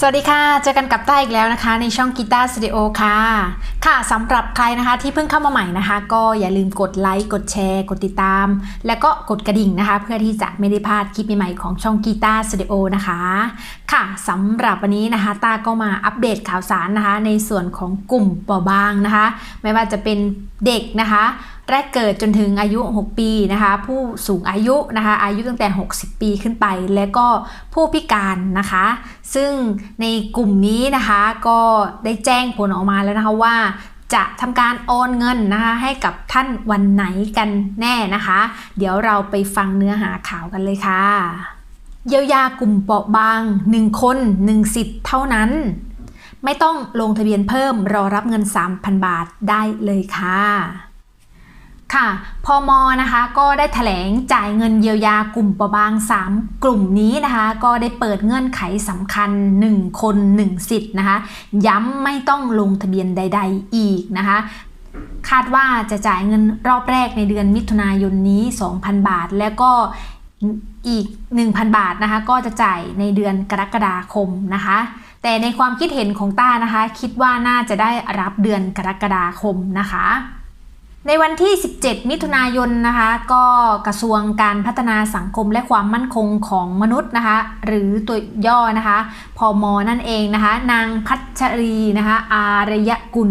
สวัสดีค่ะ เจอกันกับต้าอีกแล้วนะคะ ในช่องกีตาร์สตูดิโอค่ะ ค่ะสำหรับใครนะคะที่เพิ่งเข้ามาใหม่นะคะ ก็อย่าลืมกดไลค์ กดแชร์ กดติดตาม แล้วก็กดกระดิ่งนะคะ เพื่อที่จะไม่ได้พลาดคลิปใหม่ๆของช่องกีตาร์สตูดิโอนะคะ ค่ะสำหรับวันนี้นะคะต้าก็มาอัปเดตข่าวสารนะคะ ในส่วนของกลุ่มเปราะบางนะคะ ไม่ว่าจะเป็นเด็กนะคะ แรกเกิดจนถึงอายุ 6 ปีนะคะ ผู้สูงอายุนะคะ อายุตั้งแต่ 60 ปีขึ้นไป และก็ผู้พิการนะคะ ซึ่งในกลุ่มนี้นะคะก็ได้แจ้งผลออกมาแล้วนะคะว่าจะทำการโอนเงินนะคะให้กับท่านวันไหนกันแน่นะคะ เดี๋ยวเราไปฟังเนื้อหาข่าวกันเลยค่ะ เยียวยากลุ่มเปราะบาง 1 คน 1 สิทธิ์เท่านั้น ไม่ต้องลงทะเบียนเพิ่มรอรับเงิน 3,000 บาทได้เลยค่ะ ค่ะพอมอนะคะก็ได้แถลงจ่ายเงินเยียวยากลุ่มเปราะบาง 3 กลุ่มนี้นะคะ ก็ได้เปิดเงื่อนไขสำคัญ 1 คน 1 สิทธิ์นะคะ ย้ำไม่ต้องลงทะเบียนใด ๆ อีกนะคะ คาดว่าจะจ่ายเงินรอบแรกในเดือนมิถุนายนนี้ 2,000 บาท แล้วก็อีก 1,000 บาทนะคะ ก็จะจ่ายในเดือนกรกฎาคมนะคะ แต่ในความคิดเห็นของต้านะคะ คิดว่าน่าจะได้รับเดือนกรกฎาคมนะคะ ในวันที่ 17 มิถุนายนนะคะ ก็กระทรวงการพัฒนาสังคมและความมั่นคงของมนุษย์นะคะ หรือตัวย่อนะคะ พอมอนั่นเองนะคะ นางพัชรีนะคะ อารยกุล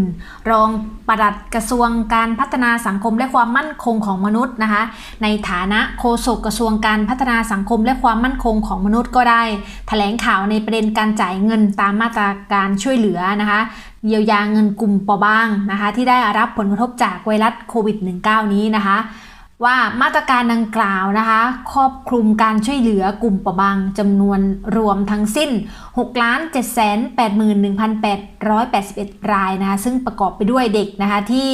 รองปลัดกระทรวงการพัฒนาสังคมและความมั่นคงของมนุษย์นะคะ ในฐานะโฆษกกระทรวงการพัฒนาสังคมและความมั่นคงของมนุษย์ก็ได้ แถลงข่าวในประเด็นการจ่ายเงินตามมาตรการช่วยเหลือนะคะ เยียวยาเงินกลุ่มเปราะบางนะคะที่ได้รับผลกระทบจากไวรัสโควิด -19 นี้นะคะว่ามาตรการดังกล่าวนะคะครอบคลุมการช่วยเหลือกลุ่มเปราะบางจำนวนรวมทั้งสิ้น 6 7 8 1 8 8 1 รายนะคะซึ่งประกอบไปด้วยเด็กนะคะที่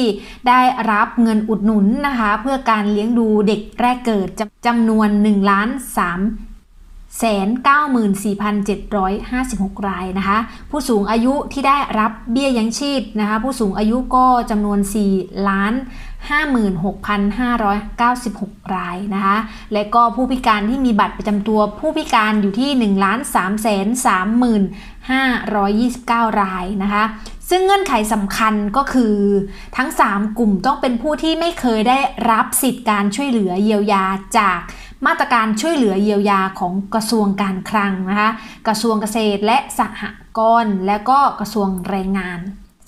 ได้รับเงินอุดหนุนนะคะเพื่อการเลี้ยงดูเด็กแรกเกิดจำจำนวน1ล้าน3 194,756 รายนะคะ ผู้สูงอายุที่ได้รับเบี้ยยังชีพนะคะ ผู้สูงอายุก็จำนวน 4 ล้าน 56,596 รายนะคะ และก็ผู้พิการที่มีบัตรประจำตัวผู้พิการอยู่ที่1ล้าน3 3 5 2 9 รายนะคะ ซึ่งเงื่อนไขสำคัญก็คือทั้ง 3 กลุ่มต้องเป็นผู้ที่ไม่เคยได้รับสิทธิการช่วยเหลือเยียวยาจาก มาตรการช่วยเหลือเยียวยาของกระทรวงการคลังนะคะกระทรวงเกษตรและสหกรณ์และก็กระทรวงแรงงาน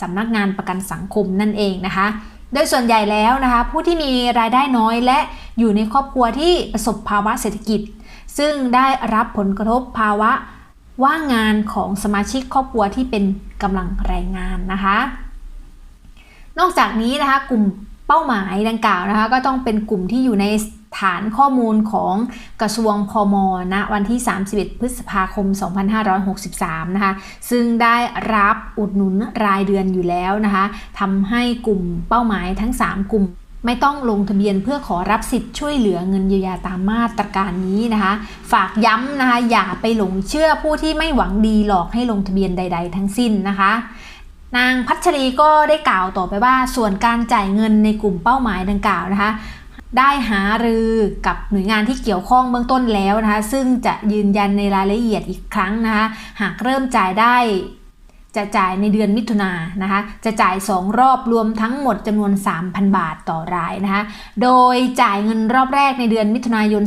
สำนักงานประกันสังคมนั่นเองนะคะ โดยส่วนใหญ่แล้วนะคะ ผู้ที่มีรายได้น้อยและอยู่ในครอบครัวที่ประสบภาวะเศรษฐกิจ ซึ่งได้รับผลกระทบภาวะว่างงานของสมาชิกครอบครัวที่เป็นกำลังแรงงานนะคะ นอกจากนี้นะคะกลุ่มเป้าหมายดังกล่าวนะคะ ก็ต้องเป็นกลุ่มที่อยู่ใน ฐานข้อมูลของกระทรวงพมณนะวันที่ 31 พฤษภาคม 2563 นะคะ ซึ่งได้รับอุดหนุนรายเดือนอยู่แล้วนะคะทำให้กลุ่มเป้าหมายทั้ง 3 กลุ่มไม่ต้องลงทะเบียนเพื่อขอรับสิทธิ์ช่วยเหลือเงินเยียวยาตามมาตรการนี้นะคะ ฝากย้ำนะคะ อย่าไปหลงเชื่อผู้ที่ไม่หวังดีหลอกให้ลงทะเบียนใด ๆ ทั้งสิ้นนะคะนางพัชรีก็ได้กล่าวต่อไปว่าส่วนการจ่ายเงินในกลุ่มเป้าหมายดังกล่าวนะคะ ได้หารือกับหน่วยงานที่เกี่ยวข้องเบื้องต้นแล้วนะคะ ซึ่งจะยืนยันในรายละเอียดอีกครั้งนะคะ หากเริ่มจ่ายได้ จะจ่ายในเดือนมิถุนายนนะคะ จะจ่าย 2 รอบรวมทั้งหมดจำนวน 3,000 บาทต่อรายนะคะ โดยจ่ายเงินรอบแรกในเดือนมิถุนายน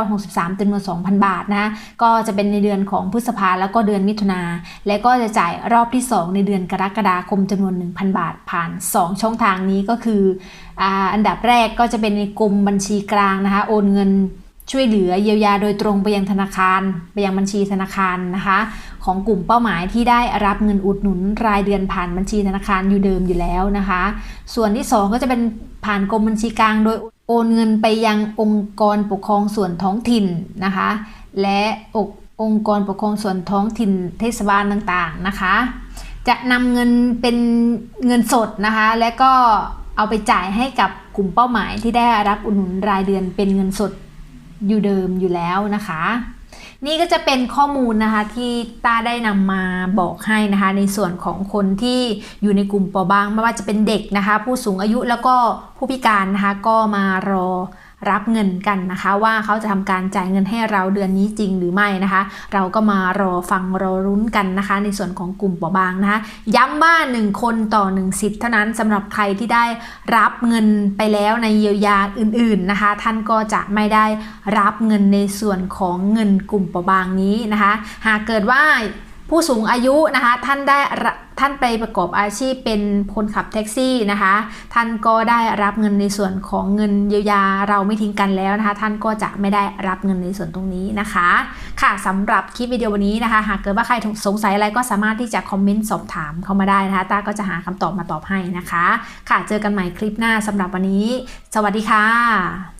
2563จำนวน 2,000 บาทนะคะก็จะเป็นในเดือนของพฤษภาแล้วก็เดือนมิถุนาและก็จะจ่ายรอบที่ 2 ในเดือนกรกฎาคมจำนวน 1,000 บาทผ่าน 2 ช่องทางนี้ก็คืออ,อันดับแรกก็จะเป็นในกรมบัญชีกลางนะคะ โอนเงิน ช่วยเหลือเยียวยาโดยตรงไปยังธนาคาร ไปยังบัญชีธนาคารนะคะ ของกลุ่มเป้าหมายที่ได้รับเงินอุดหนุนรายเดือนผ่านบัญชีธนาคารอยู่เดิมอยู่แล้วนะคะ ส่วนที่ 2 ก็จะเป็นผ่านกรมบัญชีกลางโดยโอนเงินไปยังองค์กรปกครองส่วนท้องถิ่นนะคะ และอกองค์กรปกครองส่วนท้องถิ่นเทศบาลต่างๆนะคะ จะนำเงินเป็นเงินสดนะคะ และก็เอาไปจ่ายให้กับกลุ่มเป้าหมายที่ได้รับอุดหนุนรายเดือนเป็นเงินสด อยู่เดิมอยู่แล้วนะคะ นี่ก็จะเป็นข้อมูลนะคะที่ตาได้นำมาบอกให้นะคะ ในส่วนของคนที่อยู่ในกลุ่มเปราะบางไม่ว่าจะเป็นเด็กนะคะ ผู้สูงอายุแล้วก็ผู้พิการนะคะก็มารอ รับเงินกันนะคะ ว่าเขาจะทำการจ่ายเงินให้เราเดือนนี้จริงหรือไม่นะคะ เราก็มารอฟังรอรุ้นกันนะคะ ในส่วนของกลุ่มเปราะบางนะคะ ย้ำว่า1คนต่อ 1 สิทธิ์เท่านั้นสำหรับใครที่ได้รับเงินไปแล้วในเยียวยาอื่น ๆนะคะ ท่านก็จะไม่ได้รับเงินในส่วนของเงินกลุ่มเปราะบางนี้นะคะ หากเกิดว่า ผู้สูงอายุนะคะท่านได้ท่านไปประกอบอาชีพเป็นคนขับแท็กซี่นะคะ ท่านก็ได้รับเงินในส่วนของเงินเยียวยาเราไม่ทิ้งกันแล้วนะคะ ท่านก็จะไม่ได้รับเงินในส่วนตรงนี้นะคะ ค่ะสำหรับคลิปวิดีโอวันนี้นะคะ หากเกิดว่าใครสงสัยอะไรก็สามารถที่จะคอมเมนต์สอบถามเข้ามาได้นะคะต้าก็จะหาคำตอบมาตอบให้นะคะ ค่ะเจอกันใหม่คลิปหน้าสำหรับวันนี้ สวัสดีค่ะ